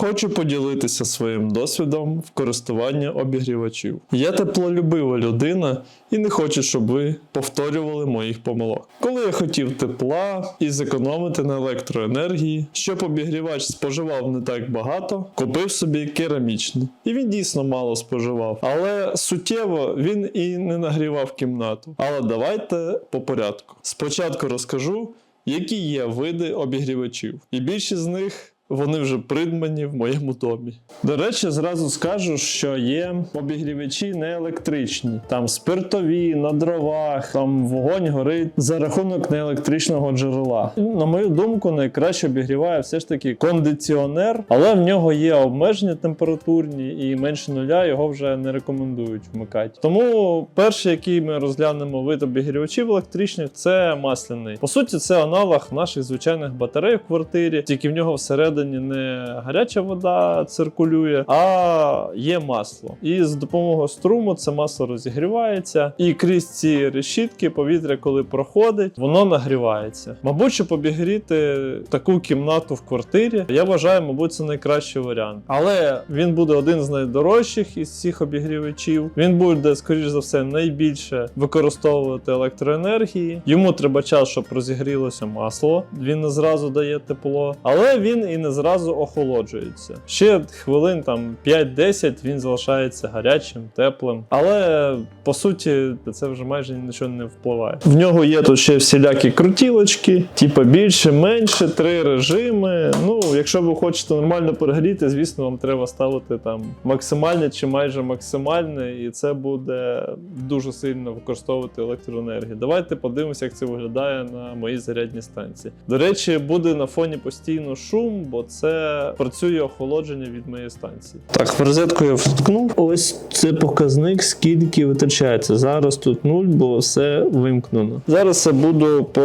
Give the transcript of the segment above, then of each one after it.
Хочу поділитися своїм досвідом в користуванні обігрівачів. Я теплолюбива людина і не хочу, щоб ви повторювали моїх помилок. Коли я хотів тепла і зекономити на електроенергії, щоб обігрівач споживав не так багато, купив собі керамічний. І він дійсно мало споживав, але суттєво він і не нагрівав кімнату. Але давайте по порядку. Спочатку розкажу, які є види обігрівачів, і більшість з них. Вони вже придбані в моєму домі. До речі, зразу скажу, що є обігрівачі не електричні, там спиртові, на дровах, там вогонь горить за рахунок неелектричного джерела. На мою думку, найкраще обігріває все ж таки кондиціонер, але в нього є обмеження температурні і менше нуля його вже не рекомендують вмикати. Тому перший, який ми розглянемо вид обігрівачів електричних, це масляний. По суті, це аналог наших звичайних батарей в квартирі, тільки в нього всередині не гаряча вода циркулює, а є масло. І з допомогою струму це масло розігрівається, і крізь ці решітки повітря, коли проходить, воно нагрівається. Мабуть, щоб обігріти таку кімнату в квартирі, я вважаю, мабуть, це найкращий варіант. Але він буде один з найдорожчих із всіх обігрівачів. Він буде, скоріш за все, найбільше використовувати електроенергії. Йому треба час, щоб розігрілося масло. Він не зразу дає тепло, але він і не зразу охолоджується. Ще хвилин там 5-10 він залишається гарячим, теплим. Але по суті, це вже майже нічого не впливає. В нього є тут ще всілякі крутілочки, типу більше, менше, три режими. Ну, якщо ви хочете нормально перегріти, звісно, вам треба ставити там максимальне чи майже максимальне, і це буде дуже сильно використовувати електроенергію. Давайте подивимося, як це виглядає на моїй зарядній станції. До речі, буде на фоні постійно шум, бо це працює охолодження від моєї станції. Так, в розетку я вткнув. Ось це показник, скільки витрачається. Зараз тут нуль, бо все вимкнено. Зараз я буду по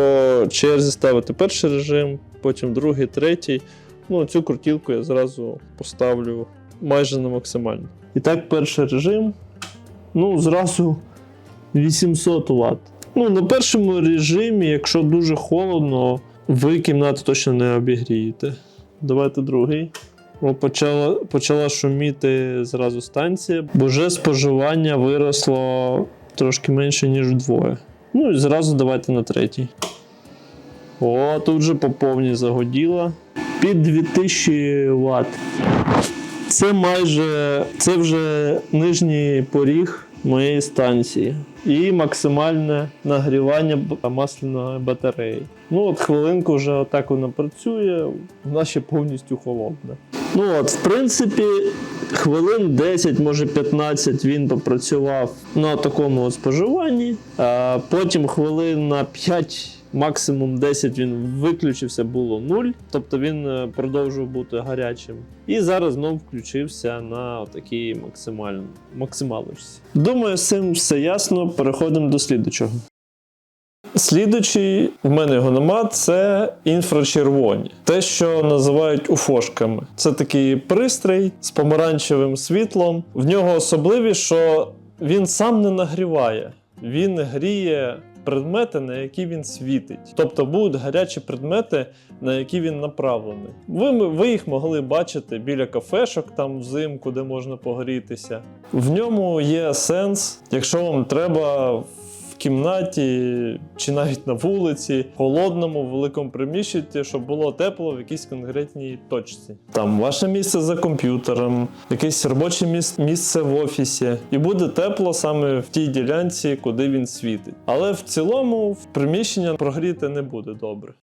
черзі ставити перший режим, потім другий, третій. Ну, цю крутілку я зразу поставлю майже на максимально. І так, перший режим. Ну, зразу 800 Вт. Ну, на першому режимі, якщо дуже холодно, ви кімнату точно не обігрієте. Давайте другий. О, почала, почала шуміти зразу станція, бо вже споживання виросло трошки менше, ніж вдвоє. Ну і зразу давайте на третій. О, тут вже по повній загоділо. Під 2000 Вт. Це майже це вже нижній поріг моєї станції. І максимальне нагрівання масляної батареї. Ну от хвилинку вже отак воно працює, вона ще повністю холодна. Ну от, в принципі, хвилин 10, може 15 він попрацював на такому споживанні. А потім хвилин на 5 максимум 10 він виключився, було 0, тобто він е, продовжував бути гарячим. І зараз знов включився на такій максималочці. Думаю, з цим все ясно. Переходимо до слідучого. Слідучий, в мене його нема, це інфрачервоні. Те, що називають уфошками. Це такий пристрій з помаранчевим світлом. В нього особливість, що він сам не нагріває, він гріє предмети, на які він світить. Тобто будуть гарячі предмети, на які він направлений. Ви, ви їх могли бачити біля кафешок, там взимку, де можна погорітися. В ньому є сенс, якщо вам треба в кімнаті чи навіть на вулиці, холодному, великому приміщенні, щоб було тепло в якійсь конкретній точці. Там ваше місце за комп'ютером, якесь робоче місце в офісі, і буде тепло саме в тій ділянці, куди він світить. Але в цілому в приміщення прогріти не буде добре.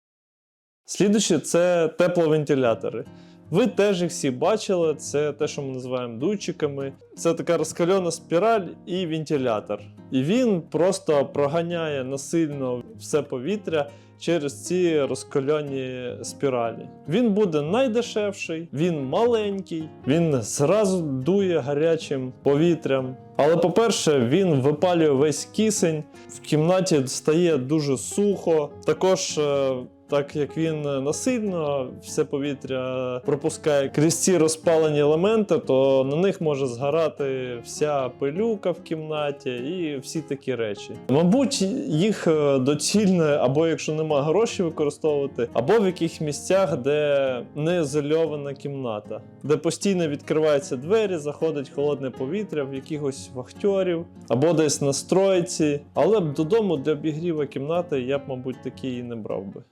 Слідуюче це тепловентилятори. Ви теж їх всі бачили, це те, що ми називаємо дуйчиками. Це така розкальона спіраль і вентилятор. І він просто проганяє насильно все повітря через ці розкальоні спіралі. Він буде найдешевший, він маленький, він зразу дує гарячим повітрям. Але, по-перше, він випалює весь кисень, в кімнаті стає дуже сухо. Також е, так як він насильно все повітря пропускає крізь ці розпалені елементи, то на них може згорати вся пилюка в кімнаті і всі такі речі. Мабуть, їх е, доцільно, або якщо нема грошей використовувати, або в яких місцях, де не ізольована кімната, де постійно відкриваються двері, заходить холодне повітря в якихось вахтьорів, або десь на стройці. Але б додому для обігріва кімнати я б, мабуть, такий і не брав би.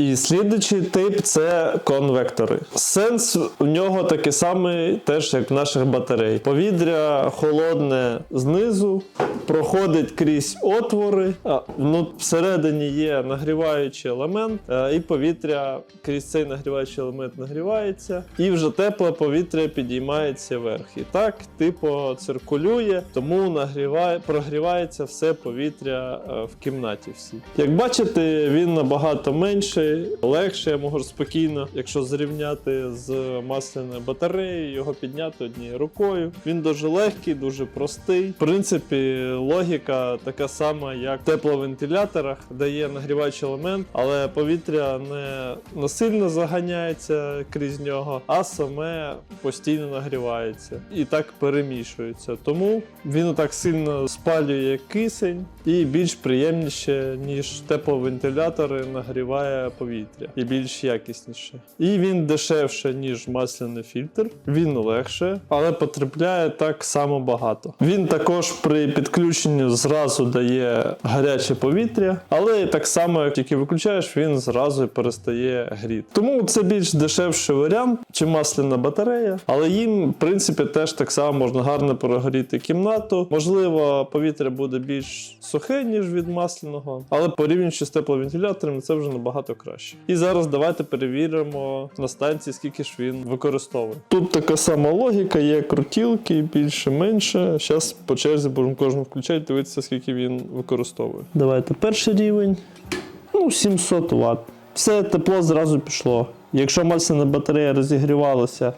І слідуючий тип це конвектори. Сенс у нього такий самий, теж як в наших батарей. Повітря холодне знизу, проходить крізь отвори, а ну, всередині є нагріваючий елемент, і повітря крізь цей нагріваючий елемент нагрівається, і вже тепле повітря підіймається вверх. І так, типу, циркулює, тому нагріває, прогрівається все повітря в кімнаті. всій. Як бачите, він набагато менший, легше, я можу спокійно, якщо зрівняти з масляною батареєю, його підняти однією рукою. Він дуже легкий, дуже простий. В принципі, логіка така сама, як в тепловентиляторах, де є нагріваючий елемент, але повітря не насильно заганяється крізь нього, а саме постійно нагрівається і так перемішується. Тому він так сильно спалює кисень і більш приємніше, ніж тепловентилятори, нагріває повітря і більш якісніше. І він дешевше, ніж масляний фільтр, він легше, але потребляє так само багато. Він також при підключенні зразу дає гаряче повітря, але так само, як тільки виключаєш, він зразу перестає гріти. Тому це більш дешевший варіант, чи масляна батарея, але їм, в принципі, теж так само можна гарно прогоріти кімнату. Можливо, повітря буде більш сухе, ніж від масляного, але порівнюючи з тепловентиляторами, це вже набагато краще. І зараз давайте перевіримо на станції, скільки ж він використовує. Тут така сама логіка, є крутілки, більше, менше. Зараз по черзі будемо кожен включати, дивитися, скільки він використовує. Давайте перший рівень. Ну, 700 Вт. Все тепло зразу пішло. Якщо масляна батарея розігрівалася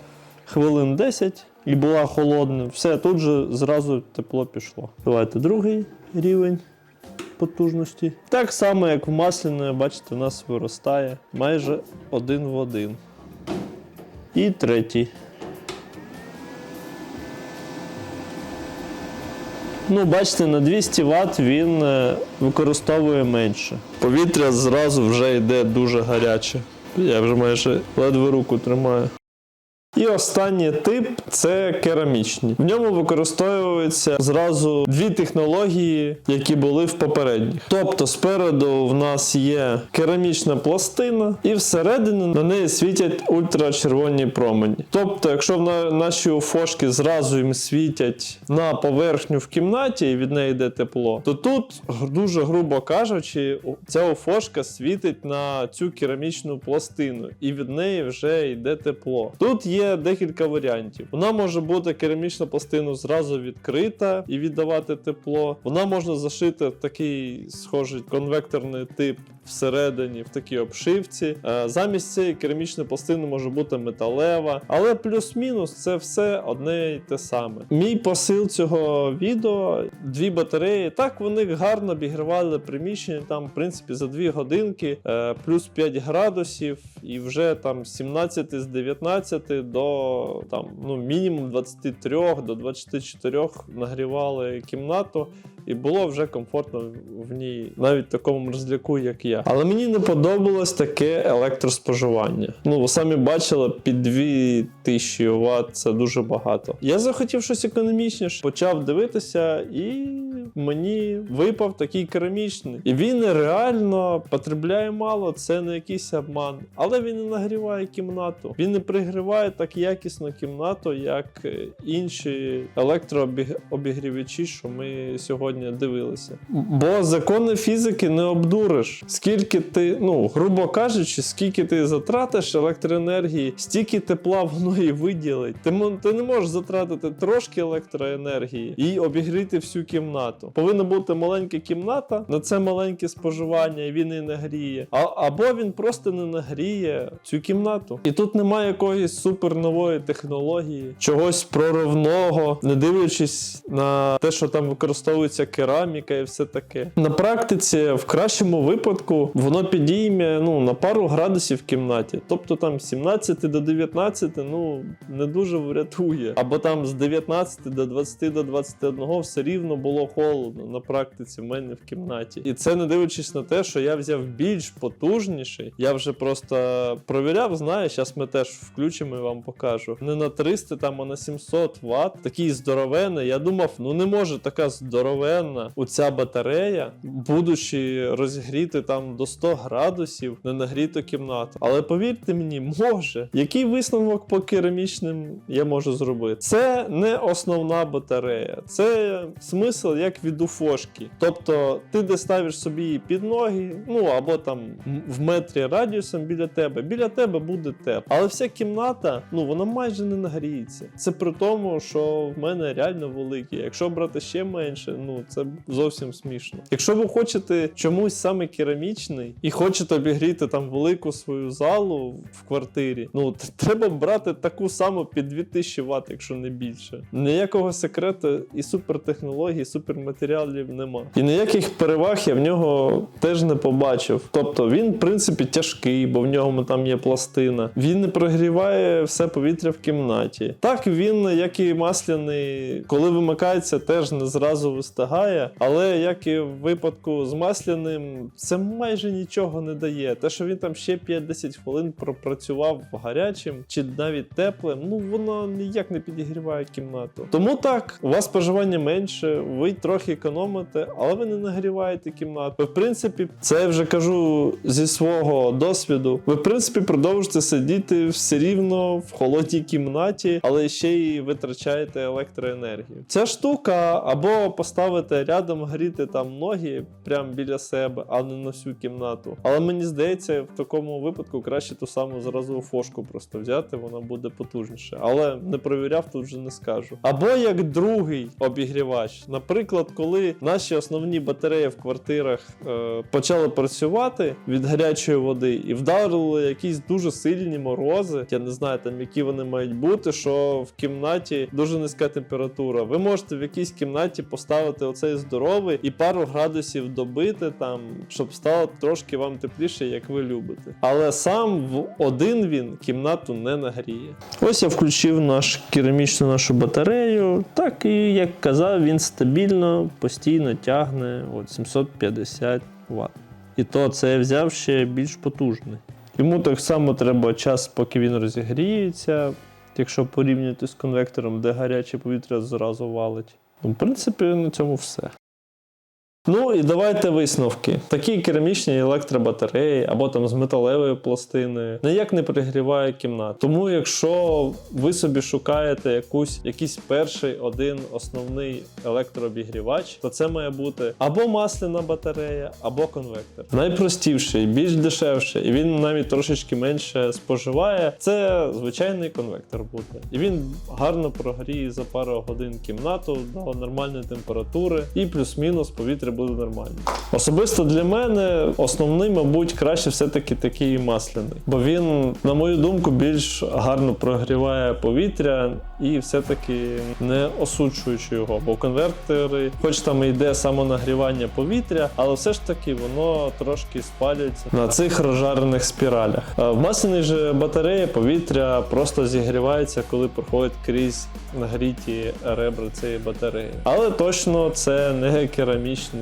хвилин 10 і була холодна, все тут же зразу тепло пішло. Давайте другий рівень потужності. Так само, як в масляної, бачите, у нас виростає майже один в один. І третій. Ну, бачите, на 200 Вт він е, використовує менше. Повітря зразу вже йде дуже гаряче. Я вже майже ледве руку тримаю. І останній тип це керамічні. В ньому використовуються зразу дві технології, які були в попередніх. Тобто, спереду в нас є керамічна пластина, і всередині на неї світять ультрачервоні промені. Тобто, якщо на- наші уфошки зразу їм світять на поверхню в кімнаті і від неї йде тепло, то тут, дуже грубо кажучи, ця уфошка світить на цю керамічну пластину, і від неї вже йде тепло. Тут є декілька варіантів. Вона може бути керамічна пластина зразу відкрита і віддавати тепло. Вона можна зашити в такий схожий конвекторний тип всередині, в такій обшивці. Е, Замість цієї керамічної пластини може бути металева, але плюс-мінус це все одне й те саме. Мій посил цього відео дві батареї. Так вони гарно обігрівали приміщення. Там, в принципі, за 2 годинки е, плюс 5 градусів, і вже там 17 з 19 до там ну мінімум 23 до 24 нагрівали кімнату. І було вже комфортно в ній, навіть такому мерзляку, як я. Але мені не подобалось таке електроспоживання. Ну, ви самі бачили, під 2000 Вт це дуже багато. Я захотів щось економічніше, почав дивитися, і мені випав такий керамічний. І він реально потребляє мало, це не якийсь обман. Але він не нагріває кімнату. Він не пригріває так якісно кімнату, як е, інші електрообігрівачі, що ми сьогодні дивилися. Бо закони фізики не обдуриш. Скільки ти, ну грубо кажучи, скільки ти затратиш електроенергії, стільки тепла воно і виділить. Ти, ти не можеш затратити трошки електроенергії і обігріти всю кімнату. Кімнату. Повинна бути маленька кімната, на це маленьке споживання, і він і не гріє. А, або він просто не нагріє цю кімнату. І тут немає якоїсь супернової технології, чогось проривного, не дивлячись на те, що там використовується кераміка і все таке. На практиці, в кращому випадку, воно підійме ну, на пару градусів в кімнаті. Тобто там з 17 до 19, ну не дуже врятує. Або там з 19 до 20 до 21 все рівно було холодно на практиці в мене в кімнаті. І це не дивлячись на те, що я взяв більш потужніший. Я вже просто провіряв, знаю, зараз ми теж включимо і вам покажу. Не на 300, там, а на 700 Вт. Такий здоровенний. Я думав, ну не може така здоровенна оця батарея, будучи розігріти там до 100 градусів, не нагріту кімнату. Але повірте мені, може. Який висновок по керамічним я можу зробити? Це не основна батарея, це смисл як від уфошки. Тобто ти де ставиш собі її під ноги, ну або там в метрі радіусом біля тебе. Біля тебе буде тепло. Але вся кімната, ну вона майже не нагріється. Це при тому, що в мене реально великі. Якщо брати ще менше, ну це зовсім смішно. Якщо ви хочете чомусь саме керамічний і хочете обігріти там велику свою залу в квартирі, ну треба брати таку саму під 2000 Вт, якщо не більше. Ніякого секрету і супертехнологій, суперматеріалів нема. І ніяких переваг я в нього теж не побачив. Тобто він, в принципі, тяжкий, бо в ньому там є пластина. Він не прогріває все повітря в кімнаті. Так він, як і масляний, коли вимикається, теж не зразу вистигає. Але як і в випадку з масляним, це майже нічого не дає. Те, що він там ще 5-10 хвилин пропрацював гарячим чи навіть теплим, ну воно ніяк не підігріває кімнату. Тому так, у вас споживання менше, ви трохи економите, але ви не нагріваєте кімнату. Ви, в принципі, це я вже кажу зі свого досвіду. Ви, в принципі, продовжите сидіти все рівно в холодній кімнаті, але ще й витрачаєте електроенергію. Ця штука або поставити рядом гріти там ноги прямо біля себе, а не на всю кімнату. Але мені здається, в такому випадку краще ту саму зразу фошку просто взяти, вона буде потужніше. Але не провіряв, тут вже не скажу. Або як другий обігрівач. Наприклад, коли наші основні батареї в квартирах е, почали працювати від гарячої води і вдарили якісь дуже сильні морози. Я не знаю там, які вони мають бути, що в кімнаті дуже низька температура. Ви можете в якійсь кімнаті поставити оцей здоровий і пару градусів добити там, щоб стало трошки вам тепліше, як ви любите. Але сам в один він кімнату не нагріє. Ось я включив наш керамічну нашу батарею. Так і як казав, він стабільно, постійно тягне от 750 Вт. І то це я взяв ще більш потужний. Йому так само треба час, поки він розігріється, якщо порівнювати з конвектором, де гаряче повітря зразу валить. Ну, в принципі, на цьому все. Ну і давайте висновки. Такі керамічні електробатареї або там з металевої пластини ніяк не пригріває кімнату. Тому, якщо ви собі шукаєте якусь якийсь перший один основний електрообігрівач, то це має бути або масляна батарея, або конвектор. Найпростіший, більш дешевший, і він навіть трошечки менше споживає. Це звичайний конвектор буде. І він гарно прогріє за пару годин кімнату до нормальної температури, і плюс-мінус повітря буде нормально. Особисто для мене основний, мабуть, краще все-таки такий масляний, бо він, на мою думку, більш гарно прогріває повітря і все-таки не осуджуючи його. Бо конвертери, хоч там йде самонагрівання повітря, але все ж таки воно трошки спалюється на цих розжарених спіралях. В масляній же батареї повітря просто зігрівається, коли проходить крізь нагріті ребра цієї батареї. Але точно це не керамічні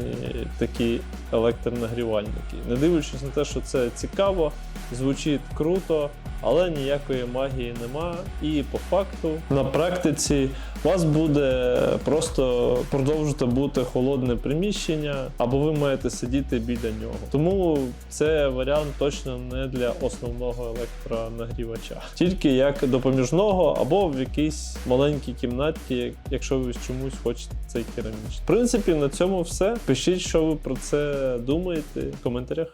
такі електронагрівальники. Не дивлячись на те, що це цікаво, звучить круто, але ніякої магії нема. І по факту на практиці вас буде просто продовжувати бути холодне приміщення, або ви маєте сидіти біля нього. Тому це варіант точно не для основного електронагрівача, тільки як допоміжного, або в якійсь маленькій кімнаті, якщо ви чомусь хочете цей керамічний. В принципі, на цьому все. Пишіть, що ви про це думаєте в коментарях.